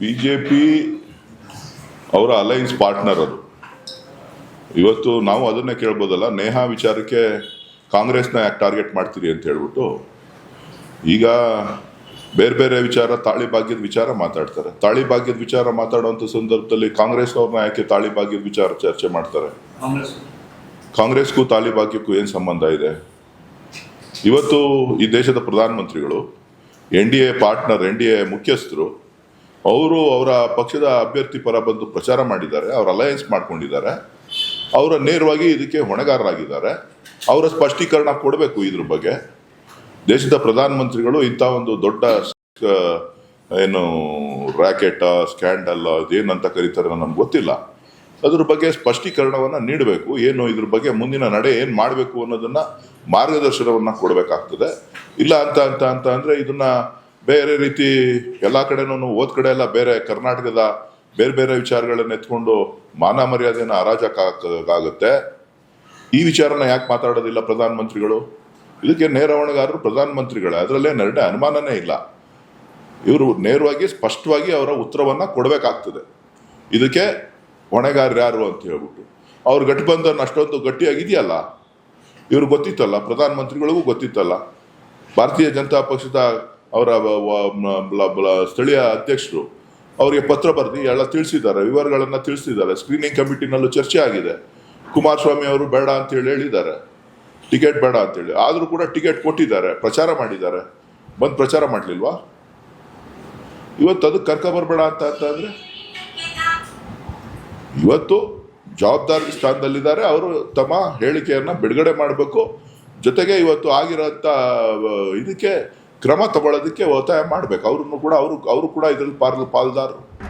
B J P ಅವರ alliance partner ಅದು. ಇವತ್ತು ನಾವು ಅದನ್ನೇ ಕೇಳ್ಬೋದಲ್ಲ ನೇಹಾ ವಿಚಾರಕ್ಕೆ ಕಾಂಗ್ರೆಸ್ನ ಯಾಕೆ ಟಾರ್ಗೆಟ್ ಮಾಡ್ತೀರಿ ಅಂತ ಹೇಳ್ಬಿಟ್ಟು ಈಗ ಬೇರೆ ಬೇರೆ ವಿಚಾರ ತಾಳಿ ಭಾಗ್ಯದ ವಿಚಾರ ಮಾತಾಡ್ತಾರೆ. ತಾಳಿ ಭಾಗ್ಯದ ವಿಚಾರ ಮಾತಾಡುವಂಥ ಸಂದರ್ಭದಲ್ಲಿ ಕಾಂಗ್ರೆಸ್ ಅವ್ರನ್ನ ಯಾಕೆ ತಾಳಿ ಭಾಗ್ಯದ ವಿಚಾರ ಚರ್ಚೆ ಮಾಡ್ತಾರೆ. ಕಾಂಗ್ರೆಸ್. ಕಾಂಗ್ರೆಸ್ಗೂ ತಾಳಿ ಭಾಗ್ಯಕ್ಕೂ ಏನು ಸಂಬಂಧ ಇದೆ? ಇವತ್ತು ಈ ದೇಶದ ಪ್ರಧಾನಮಂತ್ರಿಗಳು N D A partner N D A ಮುಖ್ಯಸ್ಥರು ಅವರು ಅವರ ಪಕ್ಷದ ಅಭ್ಯರ್ಥಿ ಪರ ಬಂದು ಪ್ರಚಾರ ಮಾಡಿದ್ದಾರೆ, ಅವರು ಅಲಯನ್ಸ್ ಮಾಡ್ಕೊಂಡಿದ್ದಾರೆ. ಅವರ ನೇರವಾಗಿ ಇದಕ್ಕೆ ಹೊಣೆಗಾರರಾಗಿದ್ದಾರೆ. ಅವರ ಸ್ಪಷ್ಟೀಕರಣ ಕೊಡಬೇಕು ಇದ್ರ ಬಗ್ಗೆ. ದೇಶದ ಪ್ರಧಾನಮಂತ್ರಿಗಳು ಇಂಥ ಒಂದು ದೊಡ್ಡ ಏನು ರ್ಯಾಕೆಟ್ ಸ್ಕ್ಯಾಂಡಲ್ ಅದೇನಂತ ಕರೀತಾರೆ ನಮ್ಗೆ ಗೊತ್ತಿಲ್ಲ. ಅದ್ರ ಬಗ್ಗೆ ಸ್ಪಷ್ಟೀಕರಣವನ್ನು ನೀಡಬೇಕು. ಏನು ಇದ್ರ ಬಗ್ಗೆ ಮುಂದಿನ ನಡೆ ಏನು ಮಾಡಬೇಕು ಅನ್ನೋದನ್ನು ಮಾರ್ಗದರ್ಶನವನ್ನು ಕೊಡಬೇಕಾಗ್ತದೆ. ಇಲ್ಲ ಅಂತ ಅಂತ ಅಂತ ಅಂದರೆ ಇದನ್ನ ಬೇರೆ ರೀತಿ ಎಲ್ಲಾ ಕಡೆನೂ ಓದ್ ಕಡೆ ಎಲ್ಲ ಬೇರೆ ಕರ್ನಾಟಕದ ಬೇರೆ ಬೇರೆ ವಿಚಾರಗಳನ್ನ ಎತ್ಕೊಂಡು ಮಾನ ಮರ್ಯಾದೆನ ಹರಾಜಕ್ಕಾಗುತ್ತೆ ಈ ವಿಚಾರನ ಯಾಕೆ ಮಾತಾಡೋದಿಲ್ಲ ಪ್ರಧಾನಮಂತ್ರಿಗಳು? ಇದಕ್ಕೆ ನೇರ ಹೊಣೆಗಾರರು ಪ್ರಧಾನಮಂತ್ರಿಗಳೇ. ಅದರಲ್ಲೇ ನೆರಡೆ ಅನುಮಾನನೇ ಇಲ್ಲ. ಇವರು ನೇರವಾಗಿ, ಸ್ಪಷ್ಟವಾಗಿ ಅವರ ಉತ್ತರವನ್ನ ಕೊಡಬೇಕಾಗ್ತದೆ. ಇದಕ್ಕೆ ಹೊಣೆಗಾರರು ಯಾರು ಅಂತ ಹೇಳ್ಬಿಟ್ಟು. ಅವ್ರ ಗಠಬಂಧನ್ ಅಷ್ಟೊಂದು ಗಟ್ಟಿಯಾಗಿದೆಯಲ್ಲ? ಇವ್ರು ಗೊತ್ತಿತ್ತಲ್ಲ, ಪ್ರಧಾನಮಂತ್ರಿಗಳಿಗೂ ಗೊತ್ತಿತ್ತಲ್ಲ. ಭಾರತೀಯ ಜನತಾ ಪಕ್ಷದ ಅವರ ಸ್ಥಳೀಯ ಅಧ್ಯಕ್ಷರು ಅವರಿಗೆ ಪತ್ರ ಬರೆದು ಎಲ್ಲ ತಿಳಿಸಿದ್ದಾರೆ, ವಿವರಗಳನ್ನು ತಿಳಿಸಿದ್ದಾರೆ ಸ್ಕ್ರೀನಿಂಗ್ ಕಮಿಟಿನಲ್ಲೂ ಚರ್ಚೆ ಆಗಿದೆ. ಕುಮಾರಸ್ವಾಮಿ ಅವರು ಬೇಡ ಅಂತ ಹೇಳಿ ಹೇಳಿದ್ದಾರೆ. ಟಿಕೆಟ್ ಬೇಡ ಅಂತೇಳಿ. ಆದರೂ ಕೂಡ ಟಿಕೆಟ್ ಕೊಟ್ಟಿದ್ದಾರೆ, ಪ್ರಚಾರ ಮಾಡಿದ್ದಾರೆ. ಬಂದು ಪ್ರಚಾರ ಮಾಡಲಿಲ್ವಾ? ಇವತ್ತು ಅದಕ್ಕೆ ಕರ್ಕ ಬರಬೇಡ ಅಂತ ಅಂತಂದರೆ ಇವತ್ತು ಜವಾಬ್ದಾರಿ ಸ್ಥಾನದಲ್ಲಿದ್ದಾರೆ, ಅವರು ತಮ್ಮ ಹೇಳಿಕೆಯನ್ನ ಬಿಡುಗಡೆ ಮಾಡಬೇಕು. ಜೊತೆಗೆ ಇವತ್ತು ಆಗಿರೋಂಥ ಇದಕ್ಕೆ ಕ್ರಮ ತಗೊಳ್ಳೋದಕ್ಕೆ ಒತ್ತಾಯ ಮಾಡಬೇಕು. ಅವ್ರನ್ನು ಕೂಡ ಅವರು ಅವರು ಕೂಡ ಇದರಲ್ಲಿ ಪಾಲ್ ಪಾಲ್ದಾರರು.